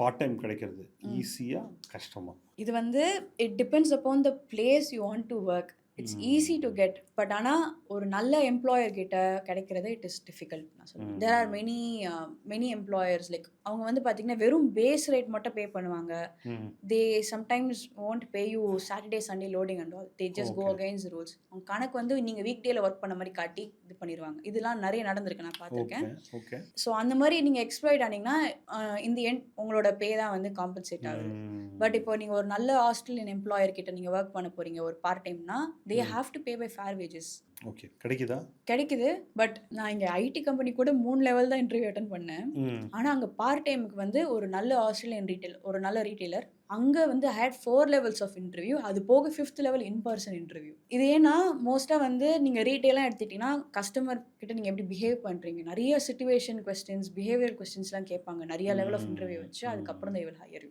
Part time கிடைக்கிறது. ஈஸியா கஷ்டமா. இது வந்து it depends upon the place you want to work it's easy to get but ஆனால் ஒரு நல்ல எம்ப்ளாயர் கிட்ட கிடைக்கிறது இட் இஸ் டிஃபிகல்ட் நான் சொல்லுவேன் there are many many employers like அவங்க வந்து பார்த்தீங்கன்னா வெறும் பேஸ் ரேட் மட்டும் பே பண்ணுவாங்க. They sometimes want pay you Saturday Sunday loading and all they just go. Against rules அவங்க கணக்கு வந்து நீங்கள் வீக் டேல ஒர்க் பண்ண மாதிரி காட்டி இது பண்ணிடுவாங்க. இதெல்லாம் நிறைய நடந்திருக்கு நான் பார்த்துருக்கேன். ஸோ அந்த மாதிரி நீங்கள் எக்ஸ்ப்ளாய்ட் ஆனீங்கன்னா இந்த எண்ட் உங்களோட பே தான் வந்து காம்பன்சேட் ஆகுது. பட் இப்போ நீங்கள் ஒரு நல்ல ஆஸ்திரேலியன் எம்ப்ளாயர் கிட்ட நீங்கள் ஒர்க் பண்ண போறீங்க ஒரு பார்ட் டைம்னா they have to pay by fair wages okay கிடைக்குதா? கிடைக்குது பட் நான் இங்கே ஐடி கம்பெனி கூட மூணு லெவல் தான் இன்டர்வியூ அட்டன் பண்ணேன். ஆனால் அங்கே பார்ட் டைமுக்கு வந்து ஒரு நல்ல ஆஸ்திரேலியன் ரீட்டைல் ஒரு நல்ல ரீட்டைலர் அங்கே வந்து had four levels of interview அது போக fifth level in person interview இது ஏன்னா மோஸ்ட்டாக வந்து நீங்கள் ரீட்டெயிலாக எடுத்துக்கிட்டிங்கன்னா கஸ்டமர் கிட்ட நீங்கள் எப்படி பிஹேவ் பண்ணுறீங்க நிறைய சுச்சுவேஷன் கொஸ்டின்ஸ் பிஹேவியர் கொஸ்டின்ஸ்லாம் கேட்பாங்க. நிறைய லெவல் ஆஃப் இன்டர்வியூ வச்சு அதுக்கப்புறம் தான் இவள் ஹையர்